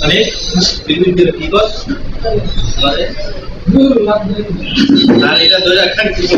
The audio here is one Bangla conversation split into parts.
মানে কি কর আমাদের আর এটা ধরে আপনার কিছু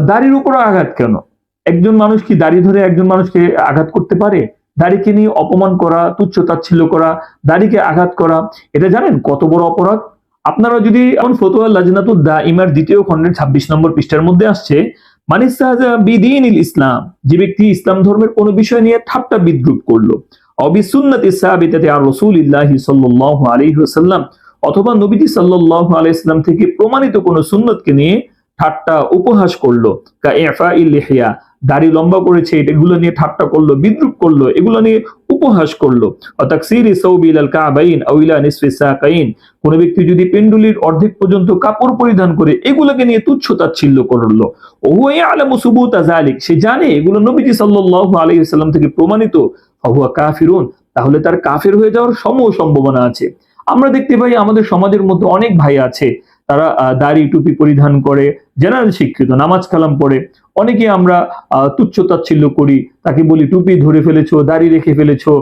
দাড়ির উপর আঘাত কেন? একজন মানুষ কি দাড়ি ধরে একজন মানুষকে আঘাত করতে পারে? দাড়িকে নিয়ে অপমান করা, তুচ্ছ তাচ্ছিল্য করা, দাড়িকে আঘাত করা, এটা জানেন কত বড় অপরাধ? আপনারা যদি এখন ফতুয়া লাজনাতুদ দা ইমার দ্বিতীয় খণ্ডের ছাব্বিশ নম্বর পৃষ্ঠার মধ্যে আসছে বিদিন ইসলাম, যে ব্যক্তি ইসলাম ধর্মের কোনো বিষয় নিয়ে ঠাট্টা বিদ্রুপ করল অবিসুন্নতি সাবিতাতে আর রসুলিল্লাহি সাল্লাল্লাহু আলাইহি ওয়াসাল্লাম, অথবা নবীজি সাল্লাল্লাহু আলাইহি থেকে প্রমাণিত কোনো সুন্নতকে নিয়ে ঠাট্টা উপহাস করল, কা ইলিহিয়া দাড়ি লম্বা করেছে, এগুলো নিয়ে ঠাট্টা করল, বিদ্রুপ করল, এগুলো নিয়ে উপহাস করল। অতাকসির সৌবিল আল কাবাইন সাকাইন। কোন ব্যক্তি যদি পেন্ডুলির অর্ধেক পর্যন্ত কাপড় পরিধান করে এগুলোকে নিয়ে তুচ্ছ তাচ্ছিল্য করল। ওহুয়া আলামু সুবুতা জালিক সে জানে এগুলো নবীজি সাল্লাল্লাহু আলাইহি সাল্লাম থেকে প্রমাণিত। ফাহুয়া কাফিরুন, তাহলে তার কাফের হয়ে যাওয়ার সম সম্ভাবনা আছে। আমরা দেখতে পাই আমাদের সমাজের মধ্যে অনেক ভাই আছে তারা দাড়ি টুপি পরিধান করে জেনারেল শিক্ষিত, নামাজ কালাম পড়ে। অনেকে আমরা তুচ্ছ তাচ্ছিল্য করি, তাকে বলি, টুপি ধরে ফেলেছো, দাড়ি রেখে ফেলেছো।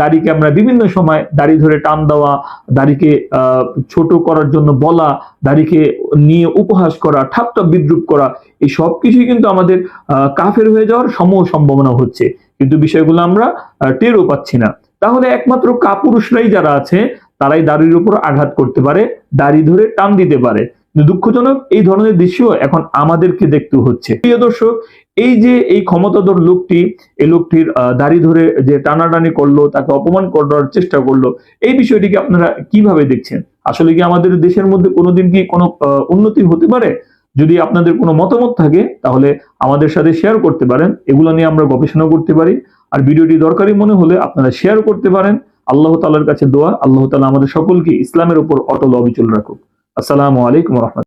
দাড়িকে আমরা বিভিন্ন সময় দাড়ি ধরে টান দেওয়া, দাড়িকে ছোট করার জন্য বলা, দাড়িকে নিয়ে উপহাস করা ঠাট্টা বিদ্রুপ করা, এই সব কিছুই কিন্তু আমাদের কাফের হয়ে যাওয়ার সম সম্ভাবনা হচ্ছে। কিন্তু বিষয়গুলো আমরা টেরও পাচ্ছি না। তাহলে একমাত্র কাপুরুষরাই যারা আছে তারাই দাড়ির উপর আঘাত করতে পারে, দাড়ি ধরে টান দিতে পারে। দুঃখজনক এই ধরনের দৃশ্য এখন আমাদেরকে দেখতে হচ্ছে। প্রিয় দর্শক, এই যে এই ক্ষমতাধর লোকটি, এই লোকটির দাড়ি ধরে যে টানাটানি করল, তাকে অপমান করার চেষ্টা করল, এই বিষয়টিকে আপনারা কীভাবে দেখছেন? আসলে কি আমাদের দেশের মধ্যে কোনোদিন কি কোনো উন্নতি হতে পারে? যদি আপনাদের কোনো মতামত থাকে, তাহলে আমাদের সাথে শেয়ার করতে পারেন। এগুলো নিয়ে আমরা গবেষণা করতে পারি। আর ভিডিওটি দরকারি মনে হলে আপনারা শেয়ার করতে পারেন। আল্লাহ তালার কাছে দোয়া, আল্লাহ তালা আমাদের সকলকে ইসলামের উপর অটল অবিচল রাখুক। আসসালামু আলাইকুম রহমতুল্লাহ।